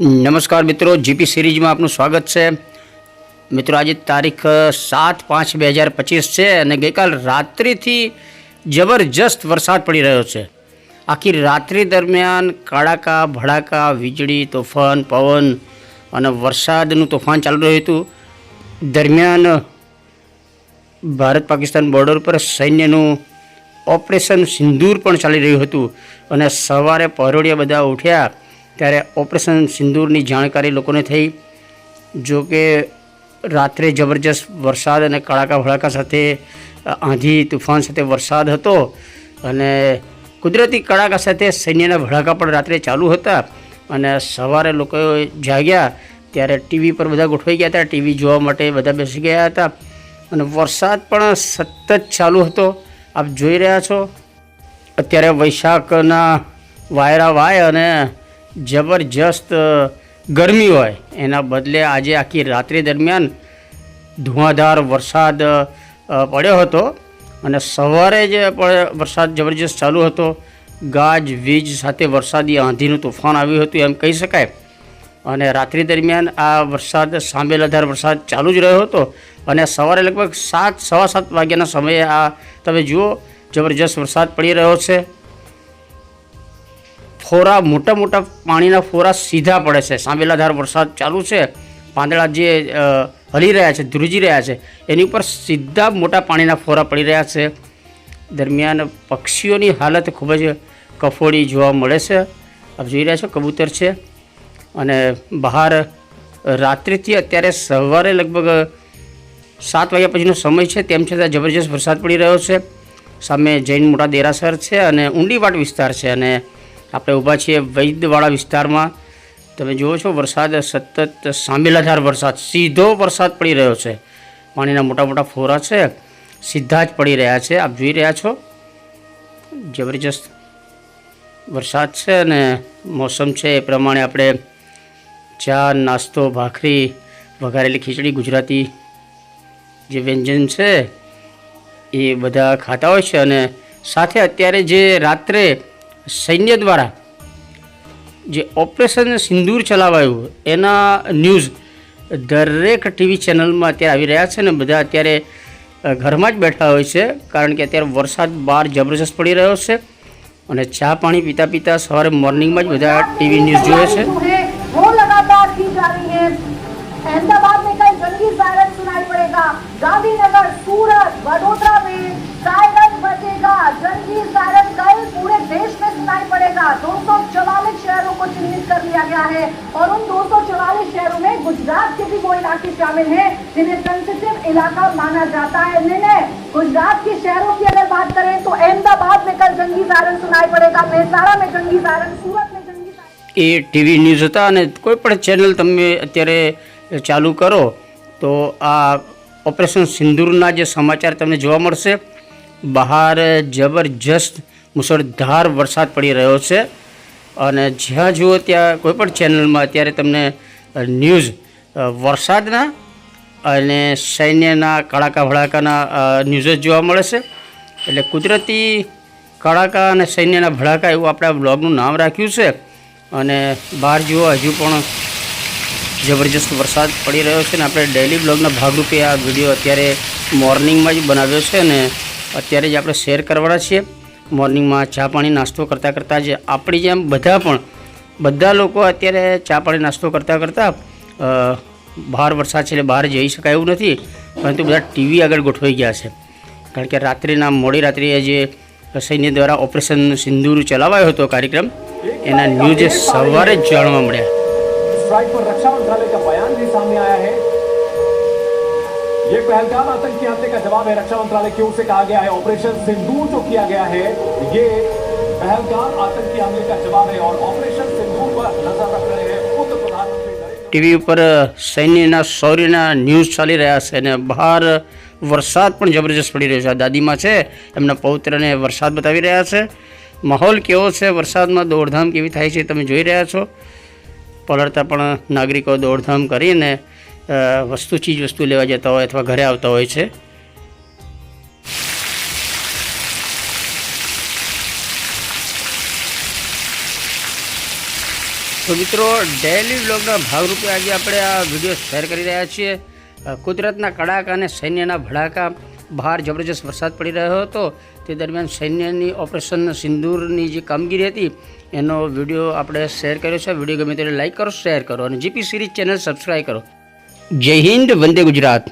નમસ્કાર મિત્રો, જીપી સિરીઝમાં આપનું સ્વાગત છે. મિત્રો, આજે તારીખ સાત પાંચ બે હજાર પચીસ છે અને ગઈકાલ રાત્રિથી જબરજસ્ત વરસાદ પડી રહ્યો છે. આખી રાત્રિ દરમિયાન કડાકા ભડાકા, વીજળી, તોફાન, પવન અને વરસાદનું તોફાન ચાલુ રહ્યું હતું. દરમિયાન ભારત પાકિસ્તાન બોર્ડર પર સૈન્યનું ઓપરેશન સિંદૂર પણ ચાલી રહ્યું હતું અને સવારે પરોડિયા બધા ઉઠ્યા ત્યારે ઓપરેશન સિંદૂરની જાણકારી લોકોને થઈ. જો કે રાત્રે જબરજસ્ત વરસાદ અને કડાકા ભડાકા સાથે આંધી, તુફાન સાથે વરસાદ હતો અને કુદરતી કડાકા સાથે સૈન્યના ભડાકા પણ રાત્રે ચાલુ હતા અને સવારે લોકો જાગ્યા ત્યારે ટીવી પર બધા ગોઠવાઈ ગયા હતા. ટીવી જોવા માટે બધા બેસી ગયા હતા અને વરસાદ પણ સતત ચાલુ હતો. આપ જોઈ રહ્યા છો. અત્યારે વૈશાખના વાયરા વાય અને જબરજસ્ત ગરમી હોય. એના બદલે આજે આખી રાત્રિ દરમિયાન ધુઆધાર વરસાદ પડ્યો હતો અને સવારે જે વરસાદ જબરજસ્ત ચાલુ હતો. ગાજ, વીજ સાથે વરસાદી આંધીનું તોફાન આવ્યું હતું એમ કહી શકાય. અને રાત્રિ દરમિયાન આ વરસાદ, સાંબેલાધાર વરસાદ ચાલુ જ રહ્યો હતો. અને સવારે લગભગ સાત, સવા સાત વાગ્યાના સમયે આ તમે જુઓ, જબરજસ્ત વરસાદ પડી રહ્યો છે. ફોરા, મોટા મોટા પાણીના ફોરા સીધા પડે છે. સાંબેલાધાર વરસાદ ચાલુ છે. પાંદડા જે હલી રહ્યા છે, ધ્રુજી રહ્યા છે, એની ઉપર સીધા મોટા પાણીના ફોરા પડી રહ્યા છે. દરમિયાન પક્ષીઓની હાલત ખૂબ જ કફોડી જોવા મળે છે. આપ જોઈ રહ્યા છો, કબૂતર છે. અને બહાર રાત્રિથી અત્યારે સવારે લગભગ સાત વાગ્યા પછીનો સમય છે. તેમ છતાં જબરજસ્ત વરસાદ પડી રહ્યો છે. સામે જૈન મોટા દેરાસર છે અને ઊંડીવાટ વિસ્તાર છે અને આપણે ઊભા છીએ વૈદ્યવાળા વિસ્તારમાં. તમે જુઓ છો, વરસાદ સતત સામેલાધાર વરસાદ, સીધો વરસાદ પડી રહ્યો છે. પાણીના મોટા મોટા ફોરા છે, સીધા જ પડી રહ્યા છે. આપ જોઈ રહ્યા છો, જબરજસ્ત વરસાદ છે અને મોસમ છે એ પ્રમાણે આપણે ચા, નાસ્તો, ભાખરી, વઘારેલી ખીચડી, ગુજરાતી જે વ્યંજન છે એ બધા ખાતા હોય છે અને સાથે અત્યારે જે રાત્રે સૈન્ય દ્વારા જે ઓપરેશન સિંદૂર ચલાવાયું, એના ન્યૂઝ દરેક ટીવી ચેનલમાં અત્યારે આવી રહ્યા છે ને બધા અત્યારે ઘરમાં જ બેઠા હોય છે, કારણ કે અત્યારે વરસાદ બહાર જબરજસ્ત પડી રહ્યો છે અને ચા પાણી પીતા પીતા સવારે મોર્નિંગમાં જ બધા ટીવી ન્યૂઝ જોવે છે. અહેમદાબાદ મેં કઈ જંગી સુનાઈ પડેગા. ગાંધીનગર, સુરત, વડોદરા वो इलाके शामिल हैं जिन्हें सेंसिटिव इलाका माना जाता है निर्णय गुजरात के शहरों की अगर बात करें तो अहमदाबाद में कल जंगी सायरन सुनाई पड़ेगा मेहसाणा में जंगी सायरन सूरत में जंगी सायरन એ ટીવી ન્યૂઝ હતા અને કોઈ પણ ચેનલ તમે અત્યારે ચાલુ કરો તો આ ઓપરેશન સિંદૂરના જે સમાચાર તમને જોવા મળશે બહાર જબરજસ્ત મુસળધાર વરસાદ પડી રહ્યો છે અને જ્યાં જુઓ ત્યાં કોઈ પણ ચેનલમાં અત્યારે તમને ન્યૂઝ અ, વરસાદના અને સૈન્યના કડાકા ભડાકાના ન્યૂઝ જોવા મળે છે. એટલે કુદરતી કડાકા અને સૈન્યના ભડાકા એવું આપણે આ બ્લોગનું નામ રાખ્યું છે. અને બહાર જુઓ, હજુ પણ જબરજસ્ત વરસાદ પડી રહ્યો છે ને આપણે ડેલી બ્લોગના ભાગરૂપે આ વીડિયો અત્યારે મોર્નિંગમાં જ બનાવ્યો છે અને અત્યારે જ આપણે શેર કરવાના છીએ. મોર્નિંગમાં ચા પાણી નાસ્તો કરતાં કરતાં જ આપણી જેમ બધા પણ, બધા લોકો અત્યારે ચા પાણી નાસ્તો કરતાં કરતાં અ, બહાર વરસાદ છે એટલે બહાર જઈ શકાય એવું નથી પરંતુ બધા ટીવી આગળ ગોઠવાઈ ગયા છે કારણ કે રાત્રિના મોડી રાત્રિએ જે સૈન્ય દ્વારા ઓપરેશન સિંદૂર ચલાવાયો હતો કાર્યક્રમ એના ન્યૂઝ સવારે જ જાણવા મળ્યા स्ट्राइक पर रक्षा मंत्रालय का बयान भी सामने आया है ये पहलगाम आतंकी हमले का जवाब है रक्षा मंत्रालय की ओर से कहा गया है ऑपरेशन सिंदूर जो किया गया है ये पहलगाम आतंकी हमले का जवाब है और ऑपरेशन ટીવી ઉપર સૈન્યના શૌર્યના ન્યૂઝ ચાલી રહ્યા છે અને બહાર વરસાદ પણ જબરજસ્ત પડી રહ્યો છે. આ દાદીમાં છે, એમના પૌત્રને વરસાદ બતાવી રહ્યા છે. માહોલ કેવો છે વરસાદમાં? દોડધામ કેવી થાય છે તમે જોઈ રહ્યા છો. પલળતા પણ નાગરિકો દોડધામ કરીને વસ્તુ ચીજ વસ્તુ લેવા જતા હોય અથવા ઘરે આવતા હોય છે. તો મિત્રો ડેલી વ્લોગના ભાગરૂપે આજે આપણે આ વીડિયો શેર કરી રહ્યા છીએ. કુદરતના કડાકા અને સૈન્યના ભડાકા. બહાર જબરજસ્ત વરસાદ પડી રહ્યો હતો. તે દરમિયાન સૈન્યની ઓપરેશન સિંદૂરની જે કામગીરી હતી, એનો વીડિયો આપણે શેર કર્યો છે. વીડિયો ગમે ત્યારે લાઈક કરો શેર કરો અને જીપી સિરીઝ ચેનલ સબસ્ક્રાઈબ કરો. જય હિન્દ, વંદે ગુજરાત.